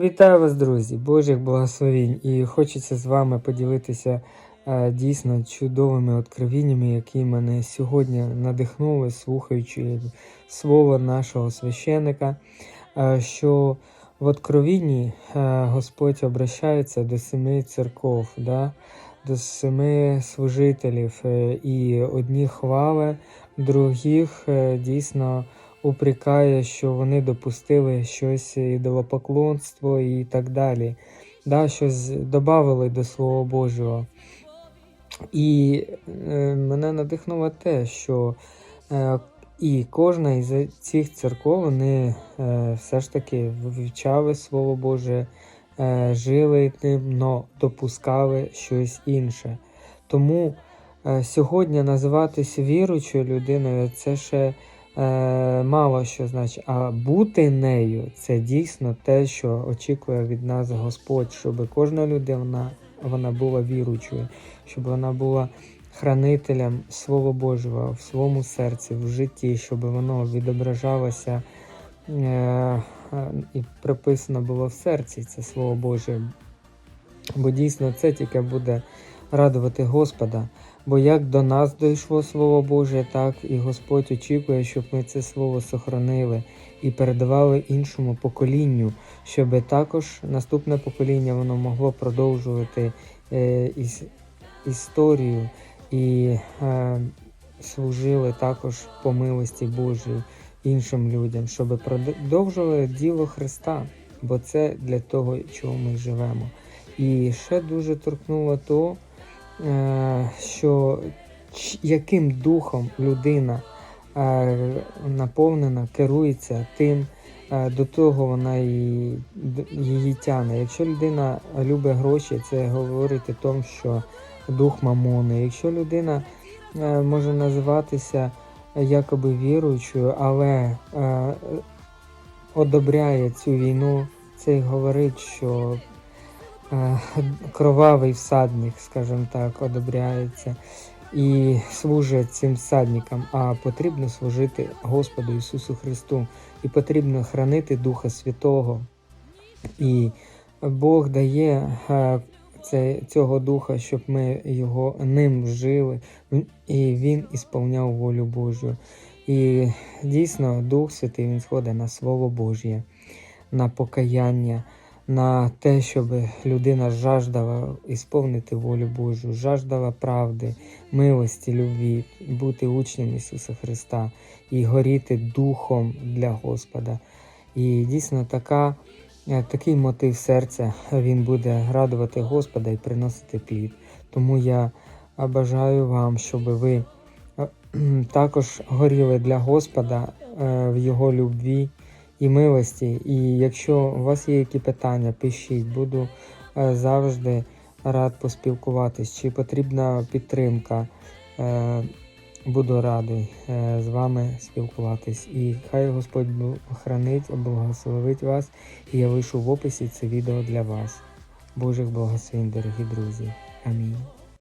Вітаю вас, друзі! Божих благословінь! І хочеться з вами поділитися е, дійсно чудовими откровіннями, які мене сьогодні надихнули, слухаючи слово нашого священика, е, що в откровінні е, Господь обращається до семи церков, да? до семи служителів, і одні хвали, других дійсно упрекає, що вони допустили щось ідолопоклонство і так далі. Да, щось додали до Слова Божого. І е, мене надихнуло те, що е, і кожна із цих церков вони е, все ж таки вивчали Слово Боже, е, жили тим, но допускали щось інше. Тому е, сьогодні називатися віруючою людиною це ще е, мало що значить, а бути нею це дійсно те, що очікує від нас Господь, щоб кожна людина вона була віруючою, щоб вона була хранителем Слова Божого в своєму серці, в житті, щоб воно відображалося е, і приписано було в серці це Слово Боже. Бо дійсно це тільки буде радувати Господа. Бо як до нас дійшло Слово Боже, так і Господь очікує, щоб ми це слово сохранили і передавали іншому поколінню, щоб також наступне покоління воно могло продовжувати е, іс, історію і е, служили також по милості Божій іншим людям, щоб продовжували діло Христа, бо це для того, чого ми живемо. І ще дуже торкнуло то. Е, що яким духом людина е, наповнена, керується тим, е, до того вона її, її тяне. Якщо людина любить гроші, це говорить о тому, що дух мамони. Якщо людина може називатися якоби віруючою, але одобряє цю війну, це говорить, що кровавий всадник, скажімо так, одобряється і служить цим всадникам, а потрібно служити Господу Ісусу Христу, і потрібно хранити Духа Святого. І Бог дає е, це, цього духа, щоб ми його ним жили, і він ісполняв волю Божу. І дійсно Дух Святий Він сходить на Слово Божє, на покаяння на те, щоб людина жаждала ісповнити волю Божу, жаждала правди, милості, любві, бути учнем Ісуса Христа і горіти духом для Господа. І дійсно така, е, такий мотив серця він буде радувати Господа і приносити плід. Тому я бажаю вам, щоб ви е, також горіли для Господа е, в Його любві і милості. І якщо у вас є які питання, пишіть, буду е, завжди рад поспілкуватись, чи потрібна підтримка. Е, буду радий е, з вами спілкуватись. І хай Господь хранить, благословить вас. І я вийшов в описі це відео для вас. Божих благословень, дорогі друзі. Амінь.